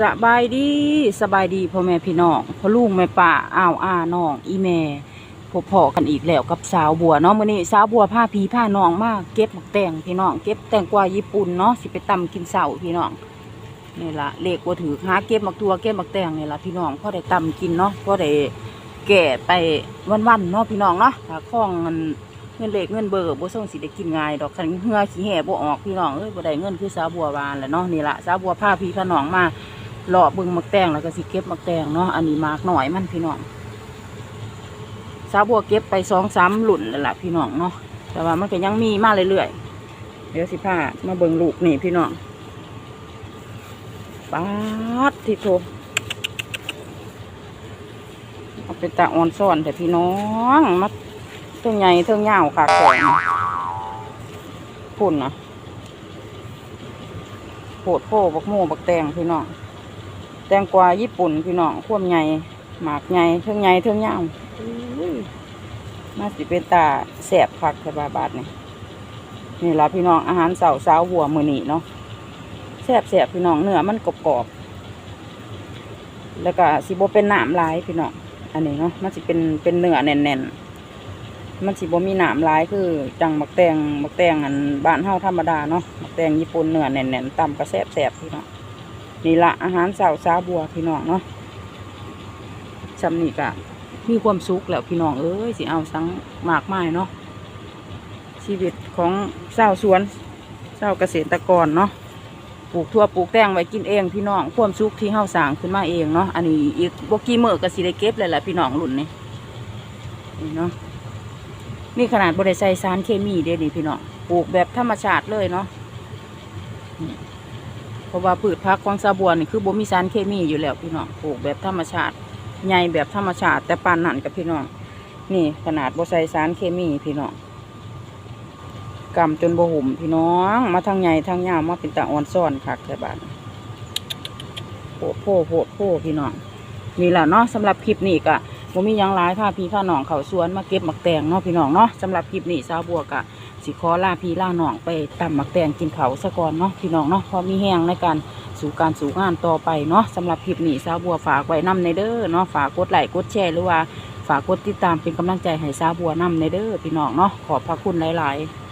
สบายดีสบายดีพ่อแม่พี่น้องพ่อลุงแม่ป้าอ้าวอ้าน้อง อีแม่พบพอกันอีกแล้วกับสาวบัวเนาะมื้อนี้สาวบัวพาพี่พาน้องมากเก็บหมักแตงพี่น้องเก็บแตงกวาญี่ปุ่นเนาะสิไปตำกินเสาพี่น้องนี่ละเลขบ่ถือหาเก็บหมักตัวเก็บหมักแตงนี่ละพี่น้องพอได้ตำกินเนาะพอได้แก่ไปวันๆเนาะพี่น้องเนาะถ้าคล้องมันเงินเลขเงินเบอร์บ่ส่งสิได้กินง่ายดอกคันเหือขี้แห่บ่ออกพี่น้องเอ้ยบ่ได้เงินคือสาวบัววานแหละเนาะนี่ละสาวบัวพาพี่พาน้องมา เลาะเบึงมักแตงแล้วก็สิเก็บมักแตงเนาะอันนี้มากหน่อยมันพี่น้องสาบัวเก็บไปสองสามหลุ่นแล้วล่ะพี่น้องเนาะแต่ว่ามันก็ยังมีมาเรื่อยๆเดี๋ยวสิพามาเบิ่งลูกนี่พี่น้องป๊าดที่โทเอาเป็นตาอ่อนซ่อนแต่พี่น้องมาเท่งใหญ่เท่งยาวขาแข็งพุ่นนะโผดโพบักโม่บักแตงพี่น้อง แตงกวาญี่ปุ่นพี่น้องควมใหญ่หมากใหญ่เทิงใหญ่เทิงยาวอุ้ยน่าสิเป็นตาแสบคักแค่บาบาทนี่นี่ละพี่น้องอาหารเสาสาววัวมือนีเนาะแสบแสบพี่น้องเนื้อมันกรอบกรอบๆแล้วก็สิบเป็นหนามลายพี่น้องอันนี้เนาะมันสิเป็นเป็นเนื้อแน่นๆมันสิบมีหนามลายคือจังมักแตงมักแตงอันบ้านเฮาธรรมดาเนาะมักแตงญี่ปุ่นเนื้อแน่นๆต่ำก็แสบแสบพี่น้อง นี่ละอาหารสาวสาบัวพี่น้องเนาะจำนี่กะมีความสุขแล้วพี่น้องเอ้ยสิเอาสังมากมายเนาะชีวิตของสาวสวนสาวเกษตรกรเนาะปลูกทั่วปลูกแตงไว้กินเองพี่น้องความสุขที่เฮาสร้างขึ้นมาเองเนาะอันนี้อีกบกี่มื้อก็สิได้เก็บเลยแหละพี่น้องรุ่นนี้นี่เนาะนี่ขนาดบริใส่สารเคมีเด้นี่พี่น้องปลูกแบบธรรมชาติเลยเนาะ ราะว่าพืชพักของซาบัวนี่คือบ่มีสารเคมีอยู่แล้วพี่น้องปลูกแบบธรรมชาติใหญ่แบบธรรมชาติ แต่ปานนั่นกับพี่น้อง นี่ขนาดบ่ใส่สารเคมีพี่น้องกำจนบ่หุ่มพี่น้อง มาทางใหญ่ทางยาวมาเป็นตาอ่อนซ่อนคักแต่บานโพดโพโพดโพพี่น้องนี่แหละเนาะสำหรับคลิปนี้ก็บ่มียังหลายพาพี่พาน้องเขาสวนมาเก็บหมักแตงเนาะพี่น้องเนาะสำหรับคลิปนี้ซาบัวกะ สิขอลาพี่ลาหน่องไปตำหมักแตงกินเขาวซะก่อนเนาะพี่น้องเนาะพอมีแห้งในการสู่การสู่งานต่อไปเนาะสำหรับคลิปนี้สาวบัวฝากไว้นำในเด้อเนาะฝากกดไลค์กดแชร์หรือว่าฝากกดติดตามเป็นกำลังใจให้สาวบัวนำในเด้อพี่น้องเนาะขอบพระคุณหลาย ๆ